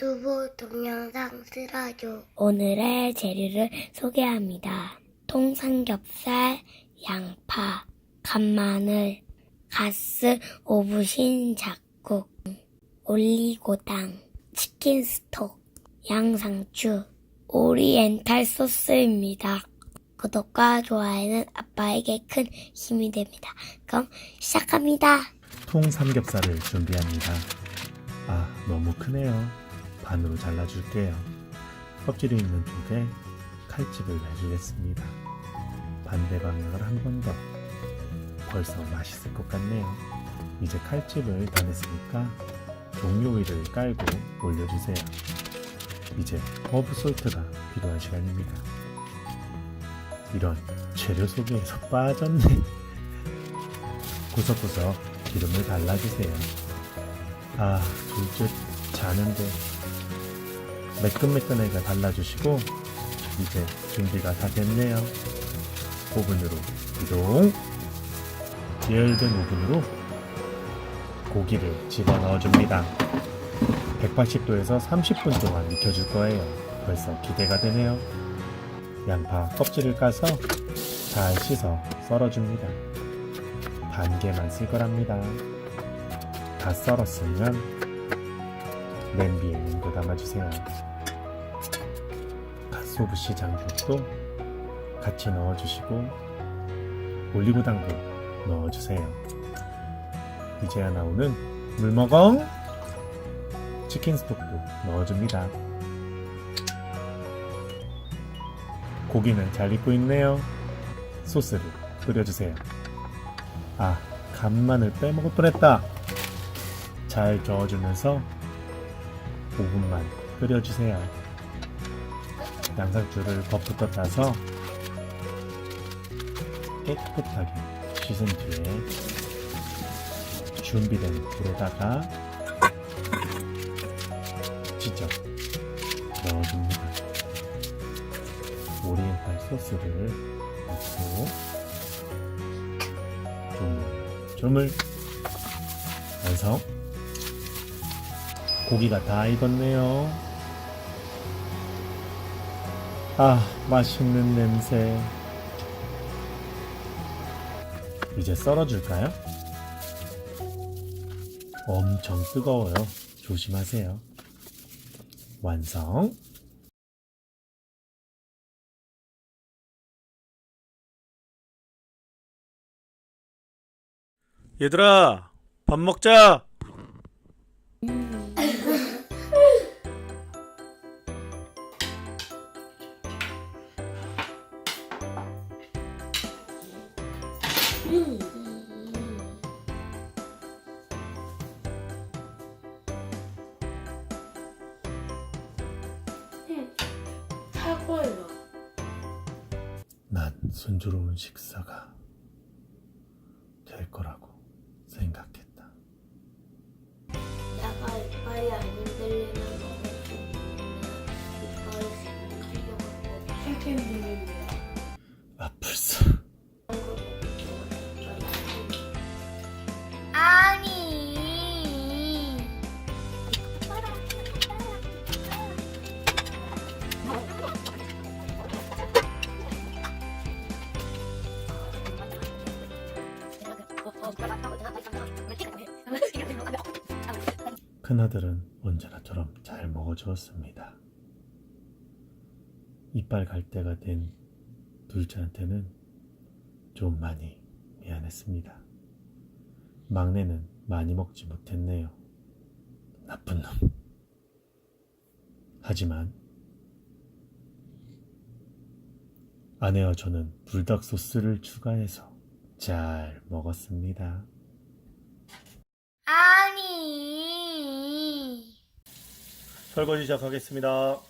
유튜브 동영상 틀어줘. 오늘의 재료를 소개합니다. 통삼겹살, 양파, 간마늘, 가스 오브신 잡곡, 올리고당, 치킨 스톡, 양상추, 오리엔탈 소스입니다. 구독과 좋아요는 아빠에게 큰 힘이 됩니다. 그럼 시작합니다. 통 삼겹살을 준비합니다. 아, 너무 크네요. 반으로 잘라줄게요. 껍질이 있는 쪽에 칼집을 내주겠습니다. 반대 방향을 한 번 더. 벌써 맛있을 것 같네요. 이제 칼집을 다 냈으니까 종료 위를 깔고 올려주세요. 이제 허브 솔트가 필요한 시간입니다. 이런 재료 속에서 빠졌네. 구석구석 기름을 발라주세요. 아, 둘째 자는데 매끈매끈하게 발라주시고 이제 준비가 다 됐네요. 오븐으로 이동. 예열된 오븐으로 고기를 집어 넣어줍니다. 180도에서 30분 동안 익혀줄 거예요. 벌써 기대가 되네요. 양파 껍질을 까서 잘 씻어 썰어줍니다. 반 개만 쓸 거랍니다. 다 썰었으면 냄비에 온도 담아주세요. 갓소부시 장죽도 같이 넣어주시고 올리고당도 넣어주세요. 이제야 나오는 물먹엉 치킨 스톡도 넣어줍니다. 고기는 잘 익고 있네요. 소스를 뿌려주세요. 아, 간마늘 빼먹을 뻔했다. 잘 저어주면서 5분만 끓여주세요. 양상추를 밥부터 따서 깨끗하게 씻은 뒤에 준비된 불에다가 찢어 넣어줍니다. 오리엔탈 소스를 넣고 조물 조물. 완성. 고기가 다 익었네요 아 맛있는 냄새. 이제 썰어줄까요? 엄청 뜨거워요. 조심하세요. 완성. 얘들아 밥 먹자 사골로. 난 순조로운 식사가 큰아들은 언제나처럼 잘 먹어주었습니다. 이빨 갈 때가 된 둘째한테는 좀 많이 미안했습니다. 막내는 많이 먹지 못했네요. 나쁜 놈. 하지만 아내와 저는 불닭 소스를 추가해서 잘 먹었습니다. 아니. 설거지 시작하겠습니다.